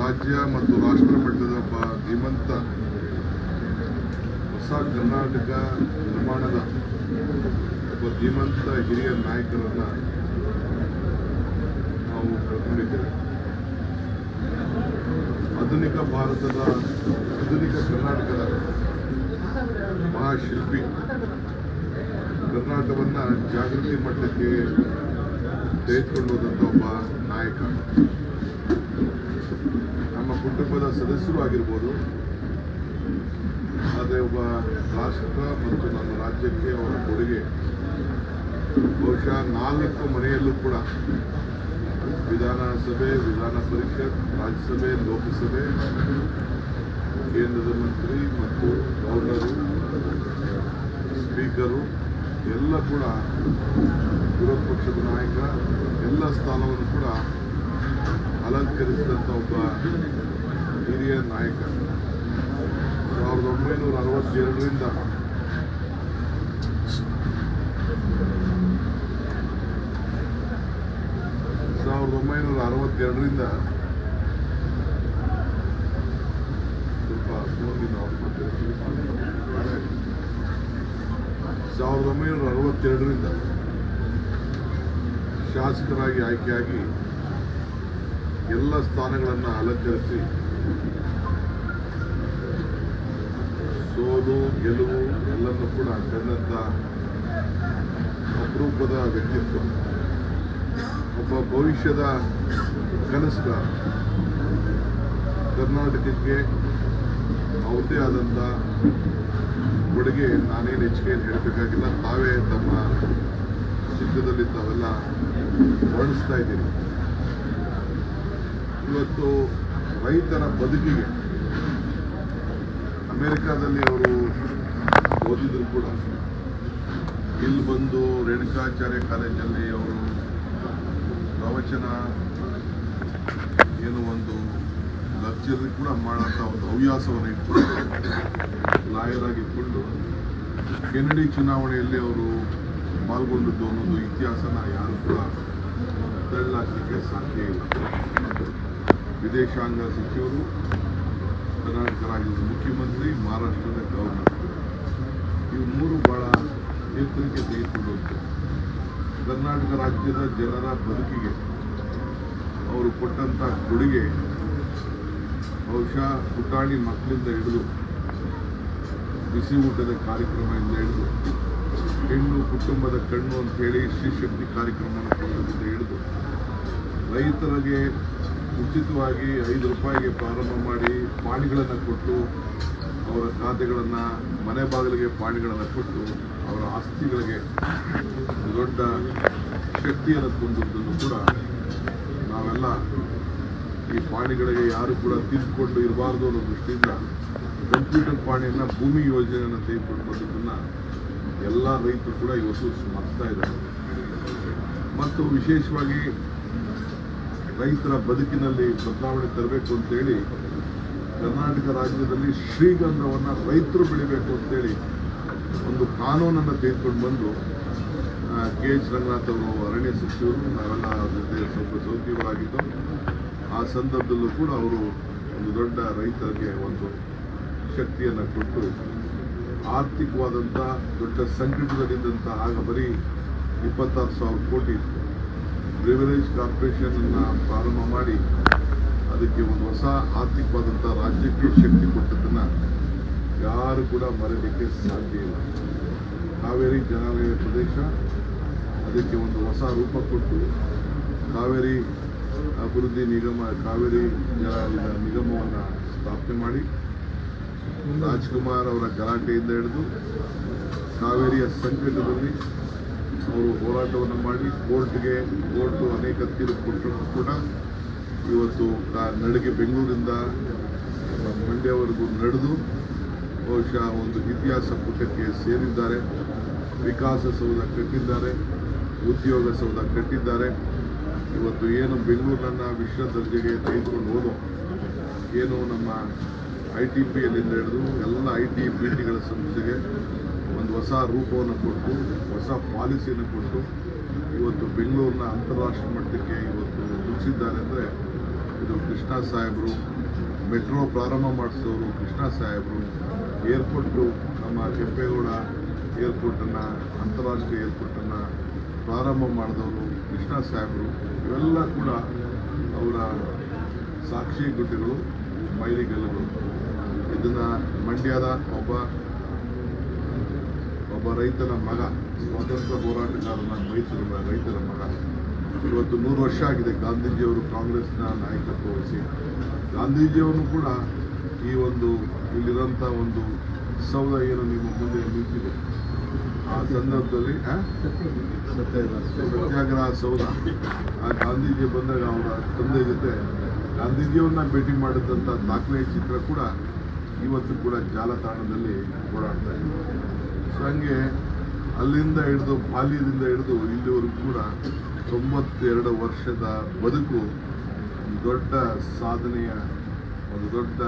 ರಾಜ್ಯ ಮತ್ತು ರಾಷ್ಟ್ರ ಮಟ್ಟದ ಒಬ್ಬ ಧೀಮಂತ ಹೊಸ ಕರ್ನಾಟಕ ನಿರ್ಮಾಣದ ಒಬ್ಬ ಧೀಮಂತ ಹಿರಿಯ ನಾಯಕರನ್ನು ನಾವು ಕಳ್ಕೊಂಡಿದ್ದೇವೆ. ಆಧುನಿಕ ಭಾರತದ, ಆಧುನಿಕ ಕರ್ನಾಟಕದ ಮಹಾಶಿಲ್ಪಿ. ಕರ್ನಾಟಕವನ್ನು ಜಾಗೃತಿ ಮಟ್ಟಕ್ಕೆ ತೆಗೆದುಕೊಂಡು ಹೋದಂಥ ಒಬ್ಬ ನಾಯಕ. ಕುಟುಂಬದ ಸದಸ್ಯರು ಆಗಿರ್ಬೋದು. ಆದರೆ ಒಬ್ಬ ರಾಷ್ಟ್ರ ಮತ್ತು ನಮ್ಮ ರಾಜ್ಯಕ್ಕೆ ಅವರ ಕೊಡುಗೆ. ಬಹುಶಃ ನಾಲ್ಕು ಮನೆಯಲ್ಲೂ ಕೂಡ ವಿಧಾನಸಭೆ, ವಿಧಾನ ಪರಿಷತ್, ರಾಜ್ಯಸಭೆ, ಲೋಕಸಭೆ, ಕೇಂದ್ರದ ಮಂತ್ರಿ ಮತ್ತು ಗವರ್ನರು ಸ್ಪೀಕರು ಎಲ್ಲ ಕೂಡ ವಿರೋಧ ಪಕ್ಷದ ನಾಯಕ ಎಲ್ಲ ಸ್ಥಾನವನ್ನು ಕೂಡ ಅಲಂಕರಿಸಿದಂಥ ಒಬ್ಬ ಹಿರಿಯ ನಾಯಕ ಸಾವಿರದ ಒಂಬೈನೂರ ಅರವತ್ತೆರಡರಿಂದ ಸಾವಿರದ ಒಂಬೈನೂರ ಅರವತ್ತೆರಡರಿಂದ ಸ್ವಲ್ಪ. ಸಾವಿರದ ಒಂಬೈನೂರ ಅರವತ್ತೆರಡರಿಂದ ಶಾಸಕರಾಗಿ ಆಯ್ಕೆಯಾಗಿ ಎಲ್ಲ ಸ್ಥಾನಗಳನ್ನು ಅಲಂಕರಿಸಿ ಸೋಲು ಗೆಲುವು ಎಲ್ಲನೂ ಕೂಡ ಕಂಡಂಥ ಅಪರೂಪದ ವ್ಯಕ್ತಿತ್ವ. ಒಬ್ಬ ಭವಿಷ್ಯದ ಕನಸು ಕರ್ನಾಟಕಕ್ಕೆ ಅವರದೇ ಆದಂಥ ಕೊಡುಗೆ ನಾನೇನು ಹೆಚ್ಚಿಗೆ ಹೇಳಬೇಕಾಗಿಲ್ಲ. ತಾವೇ ತಮ್ಮ ಚಿತ್ರದಲ್ಲಿ ತಾವೆಲ್ಲ ವರ್ಣಿಸ್ತಾ ಇದ್ದೀರಿ. ಇವತ್ತು ರೈತರ ಬದುಕಿಗೆ ಅಮೆರಿಕಾದಲ್ಲಿ ಅವರು ಓದಿದ್ರು ಕೂಡ. ಇಲ್ಲಿ ಬಂದು ರೇಣುಕಾಚಾರ್ಯ ಕಾಲೇಜಲ್ಲಿ ಅವರು ಪ್ರವಚನ ಏನು ಒಂದು ಲಕ್ಚರ್ ಕೂಡ ಮಾಡೋಂಥ ಒಂದು ಹವ್ಯಾಸವನ್ನು ಇಟ್ಕೊಂಡು ಲಾಯರ್ ಆಗಿಟ್ಕೊಂಡು ಕೆನಡಿ ಚುನಾವಣೆಯಲ್ಲಿ ಅವರು ಪಾಲ್ಗೊಂಡಿದ್ದು ಅನ್ನೋದು ಇತಿಹಾಸನ ಯಾರು ಕೂಡ ತಳ್ಳಾಕಲಿಕ್ಕೆ ಸಾಧ್ಯ ಇಲ್ಲ. ವಿದೇಶಾಂಗ ಸಚಿವರು ಕರ್ನಾಟಕ ರಾಜ್ಯದ ಮುಖ್ಯಮಂತ್ರಿ, ಮಹಾರಾಷ್ಟ್ರದ ಗವರ್ನರ್ ಇವು ಮೂರು ಬಹಳ ಎತ್ತರಕ್ಕೆ ತೆಗೆದುಕೊಂಡು ಕರ್ನಾಟಕ ರಾಜ್ಯದ ಜನರ ಬದುಕಿಗೆ ಅವರು ಕೊಟ್ಟಂಥ ಕೊಡುಗೆ ಬಹುಶಃ ಪುಟಾಣಿ ಮಕ್ಕಳಿಂದ ಹಿಡಿದು ಬಿಸಿ ಊಟದ ಕಾರ್ಯಕ್ರಮದಿಂದ ಹಿಡಿದು ಹೆಣ್ಣು ಕುಟುಂಬದ ಕಣ್ಣು ಅಂತ ಹೇಳಿ ಶ್ರೀಶಕ್ತಿ ಕಾರ್ಯಕ್ರಮವನ್ನು ಕೊಟ್ಟದಿಂದ ಹಿಡಿದು ರೈತರಿಗೆ ಉಚಿತವಾಗಿ ಐದು ರೂಪಾಯಿಗೆ ಪ್ರಾರಂಭ ಮಾಡಿ ಪಾಣಿಗಳನ್ನು ಕೊಟ್ಟು ಅವರ ಖಾತೆಗಳನ್ನು, ಮನೆ ಬಾಗಿಲಿಗೆ ಪಾಣಿಗಳನ್ನು ಕೊಟ್ಟು ಅವರ ಆಸ್ತಿಗಳಿಗೆ ದೊಡ್ಡ ಶಕ್ತಿಯನ್ನು ತಂದದ್ದನ್ನು ಕೂಡ ನಾವೆಲ್ಲ ಈ ಪಾಣಿಗಳಿಗೆ ಯಾರು ಕೂಡ ತಿದ್ದುಕೊಂಡು ಇರಬಾರ್ದು ಅನ್ನೋ ದೃಷ್ಟಿಯಿಂದ ಕಂಪ್ಯೂಟರ್ ಪಾಣಿಯನ್ನು ಭೂಮಿ ಯೋಜನೆಯನ್ನು ತೆಗೆದುಕೊಂಡು ಬಂದದ್ದನ್ನು ಎಲ್ಲ ರೈತರು ಕೂಡ ಇವತ್ತು ಸ್ಮರಿಸ್ತಾ ಇದ್ದಾರೆ. ಮತ್ತು ವಿಶೇಷವಾಗಿ ರೈತರ ಬದುಕಿನಲ್ಲಿ ಬದಲಾವಣೆ ತರಬೇಕು ಅಂತೇಳಿ ಕರ್ನಾಟಕ ರಾಜ್ಯದಲ್ಲಿ ಶ್ರೀಗಂಧವನ್ನು ರೈತರು ಬೆಳಿಬೇಕು ಅಂತೇಳಿ ಒಂದು ಕಾನೂನನ್ನು ತೆಗೆದುಕೊಂಡು ಬಂದು ಕೆ ಎಚ್ ರಂಗನಾಥ್ ಅವರು, ಅರಣ್ಯ ಸಚಿವರು, ನಾವೆಲ್ಲ ಜೊತೆ ಸ್ವಲ್ಪ ಸೌಖ್ಯವರಾಗಿದ್ದು ಆ ಸಂದರ್ಭದಲ್ಲೂ ಕೂಡ ಅವರು ಒಂದು ದೊಡ್ಡ ರೈತರಿಗೆ ಒಂದು ಶಕ್ತಿಯನ್ನು ಕೊಟ್ಟು ಆರ್ಥಿಕವಾದಂಥ ದೊಡ್ಡ ಸಂಕಟದಲ್ಲಿದ್ದಂಥ ಆಗ ಬರೀ ಇಪ್ಪತ್ತಾರು ಸಾವಿರ ಕೋಟಿ ಬ್ರಿವರೇಜ್ ಕಾರ್ಪೊರೇಷನನ್ನು ಪ್ರಾರಂಭ ಮಾಡಿ, ಅದಕ್ಕೆ ಒಂದು ಹೊಸ ಆರ್ಥಿಕವಾದಂಥ ರಾಜ್ಯಕ್ಕೆ ಶಕ್ತಿ ಕೊಟ್ಟದ್ದನ್ನು ಯಾರು ಕೂಡ ಮರೆಯಲಿಕ್ಕೆ ಸಾಧ್ಯ ಇಲ್ಲ. ಕಾವೇರಿ ಜನಾಲಯ ಪ್ರದೇಶ, ಅದಕ್ಕೆ ಒಂದು ಹೊಸ ರೂಪ ಕೊಟ್ಟು, ಕಾವೇರಿ ಅಭಿವೃದ್ಧಿ ನಿಗಮ, ಕಾವೇರಿ ಜಲ ನಿಗಮವನ್ನು ಸ್ಥಾಪನೆ ಮಾಡಿ, ರಾಜ್ಕುಮಾರ್ ಅವರ ಗಲಾಟೆಯಿಂದ ಹಿಡಿದು, ಕಾವೇರಿಯ ಸಂಕಟದಲ್ಲಿ ಅವರು ಹೋರಾಟವನ್ನು ಮಾಡಿ ಕೋರ್ಟ್ಗೆ ಕೋರ್ಟು ಅನೇಕ ತೀರ್ಪು ಕೊಟ್ಟರು ಕೂಡ ಇವತ್ತು ನಡಿಗೆ ಬೆಂಗಳೂರಿಂದ ಮಂಡ್ಯವರೆಗೂ ನಡೆದು ಬಹುಶಃ ಒಂದು ಇತಿಹಾಸ ಪುಟಕ್ಕೆ ಸೇರಿದ್ದಾರೆ. ವಿಕಾಸಸೌಧ ಕಟ್ಟಿದ್ದಾರೆ, ಉದ್ಯೋಗ ಸೌಧ ಕಟ್ಟಿದ್ದಾರೆ. ಇವತ್ತು ಏನು ಬೆಂಗಳೂರನ್ನು ವಿಶ್ವ ದರ್ಜೆಗೆ ತೆಗೆದುಕೊಂಡು ಹೋದೋ, ಏನು ನಮ್ಮ ಐ ಟಿ ಪಿ ಎಲ್ಲಿಂದ ಹಿಡಿದು ಎಲ್ಲ ಐ ಟಿ ಪಿ ಟಿಗಳ ಸಂಸ್ಥೆಗೆ ಒಂದು ಹೊಸ ರೂಪವನ್ನು ಕೊಟ್ಟು, ಹೊಸ ಪಾಲಿಸಿಯನ್ನು ಕೊಟ್ಟು, ಇವತ್ತು ಬೆಂಗಳೂರನ್ನ ಅಂತಾರಾಷ್ಟ್ರೀಯ ಮಟ್ಟಕ್ಕೆ ಇವತ್ತು ಮುಗಿಸಿದ್ದಾರೆ ಅಂದರೆ ಇದು ಕೃಷ್ಣ ಕೃಷ್ಣ ಸಾಹೇಬರು, ಮೆಟ್ರೋ ಪ್ರಾರಂಭ ಮಾಡಿಸೋರು ಕೃಷ್ಣ ಸಾಹೇಬರು, ಏರ್ಪೋರ್ಟು ನಮ್ಮ ಕೆಂಪೇಗೌಡ ಏರ್ಪೋರ್ಟನ್ನು ಅಂತಾರಾಷ್ಟ್ರೀಯ ಏರ್ಪೋರ್ಟನ್ನು ಪ್ರಾರಂಭ ಮಾಡಿದವರು ಕೃಷ್ಣ ಸಾಹೇಬರು. ಇವೆಲ್ಲ ಕೂಡ ಅವರ ಸಾಕ್ಷಿ ಗುಟ್ಟಿಗಳು ಮೈಲಿಗಲ್ಲುಗಳು. ಇದನ್ನು ಮಂಡ್ಯದ ಒಬ್ಬ ಒಬ್ಬ ರೈತನ ಮಗ, ಸ್ವಾತಂತ್ರ್ಯ ಹೋರಾಟಗಾರನ ಮೈಸೂರು ರೈತರ ಮಗ. ಇವತ್ತು ನೂರು ವರ್ಷ ಆಗಿದೆ ಗಾಂಧೀಜಿಯವರು ಕಾಂಗ್ರೆಸ್ನ ನಾಯಕತ್ವ ವಹಿಸಿ. ಗಾಂಧೀಜಿಯವರು ಕೂಡ ಈ ಒಂದು ಇಲ್ಲಿರೋಂಥ ಒಂದು ಸೌಧ ಏನು ನಿಮ್ಮ ಮುಂದೆ ನಿಂತಿದೆ? ಆ ಸಂದರ್ಭದಲ್ಲಿ? ಸತ್ಯಾಗ್ರಹ ಸೌಧ. ಆ ಗಾಂಧೀಜಿ ಬಂದಾಗ ಅವರ ತಂದೆ ಜೊತೆ ಗಾಂಧೀಜಿಯವ್ರನ್ನ ಭೇಟಿ ಮಾಡಿದಂಥ ದಾಖಲೆಯ ಚಿತ್ರ ಕೂಡ ಇವತ್ತು ಕೂಡ ಜಾಲತಾಣದಲ್ಲಿ ಓಡಾಡ್ತಾ ಇದೆ. ಸೊ ಹಂಗೆ ಅಲ್ಲಿಂದ ಹಿಡಿದು ಬಾಲ್ಯದಿಂದ ಹಿಡಿದು ಇಲ್ಲಿವರೆಗೂ ಕೂಡ ತೊಂಬತ್ತೆರಡು ವರ್ಷದ ಬದುಕು ಒಂದು ದೊಡ್ಡ ಸಾಧನೆಯ, ಒಂದು ದೊಡ್ಡ